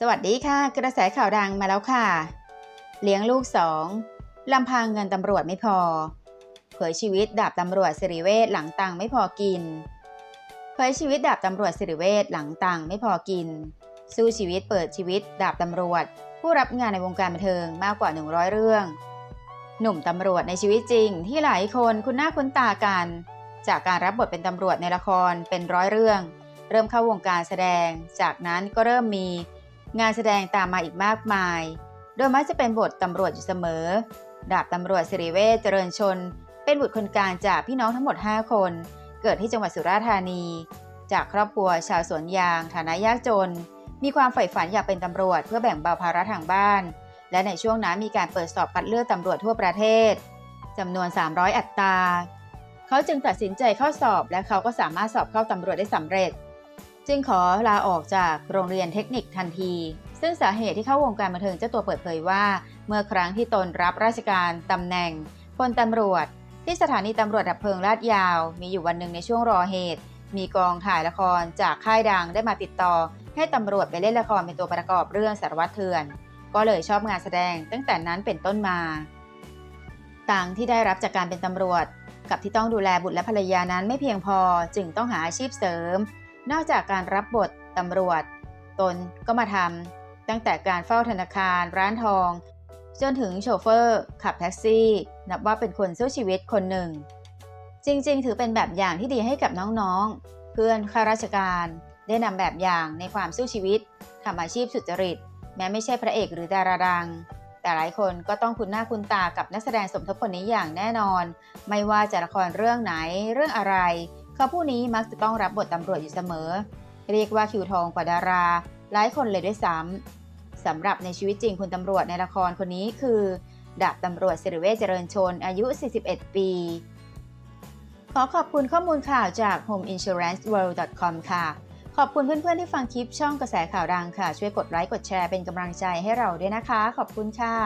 สวัสดีค่ะ กระแสข่าวดังมาแล้วค่ะ เลี้ยงลูกสองลำพังเงินตำรวจไม่พอ เผยชีวิตดาบตำรวจสิริเวชหลังตังไม่พอกิน เผยชีวิตดาบตำรวจสิริเวชหลังตังไม่พอกิน สู้ชีวิตเปิดชีวิตดาบตำรวจ ผู้รับงานในวงการบันเทิงมากกว่า 100 เรื่อง หนุ่มตำรวจในชีวิตจริง ที่หลายคนคุ้นหน้าคุ้นตากัน จากการรับบทเป็นตำรวจในละครเป็นร้อยเรื่อง เริ่มเข้าวงการแสดง จากนั้นก็เริ่มมี งานแสดงตามมาอีกมากมาย โดยมักจะเป็นบทตำรวจอยู่เสมอ ดาบตำรวจสิริเวชเจริญชน เป็นบุตรคนกลางจากพี่น้องทั้งหมด 5 คน เกิดที่จังหวัดสุราษฎร์ธานี จากครอบครัวชาวสวนยาง ฐานะยากจน มีความใฝ่ฝันอยากเป็นตำรวจเพื่อแบ่งเบาภาระทางบ้าน และในช่วงนั้นมีการเปิดสอบคัดเลือกตำรวจทั่วประเทศจำนวน 300 อัตรา เขาจึงตัดสินใจเข้าสอบและเขาก็สามารถสอบเข้าตำรวจได้สำเร็จ จึงขอลาออกจากโรงเรียนเทคนิคทันที ซึ่งสาเหตุที่เข้าวงการบันเทิงเจ้าตัวเปิดเผยว่า เมื่อครั้งที่ตนรับราชการตำแหน่งพลตำรวจ ที่สถานีตำรวจดับเพลิงลาดยาว มีอยู่วันหนึ่งในช่วงรอเหตุ มีกองถ่ายละครจากค่ายดังได้มาติดต่อ ให้ตำรวจไปเล่นละครเป็นตัวประกอบเรื่องสารวัตรเถื่อน ก็เลยชอบงานแสดงตั้งแต่นั้นเป็นต้นมาตังที่ได้รับจากการเป็นตำรวจ กับที่ต้องดูแลบุตรและภรรยานั้นไม่เพียงพอจึงต้องหาอาชีพเสริม นอกจากการรับบทตำรวจ ตนก็มาทำตั้งแต่การเฝ้าธนาคารร้านทอง จนถึงโชเฟอร์ ขับแท็กซี่ นับว่าเป็นคนสู้ชีวิตคนหนึ่ง จริงๆ ถือเป็นแบบอย่างที่ดีให้กับน้องๆ เพื่อนข้าราชการได้นำแบบอย่างในความสู้ชีวิตทำอาชีพสุจริต แม้ไม่ใช่พระเอกหรือดาราดัง แต่หลายคนก็ต้องคุ้นหน้าคุ้นตากับนักแสดงสมทบคนนี้อย่างแน่นอน ไม่ว่าจะละครเรื่องไหนเรื่องอะไร เขาผู้นี้มักจะต้องรับบทตำรวจอยู่เสมอ เรียกว่าคิวทองกว่าดารา หลายคนเลยด้วยซ้ำสำหรับในชีวิตจริงคุณตำรวจในละครคนนี้คือดาบตำรวจสิริเวชเจริญชนอายุ 41 ปี ขอขอบคุณข้อมูลข่าวจาก homeinsuranceworld.com ค่ะ ขอบคุณเพื่อนๆที่ฟังคลิปช่องกระแสข่าวดังค่ะ ช่วยกดไลค์กดแชร์เป็นกำลังใจให้เราด้วยนะคะ ขอบคุณค่ะ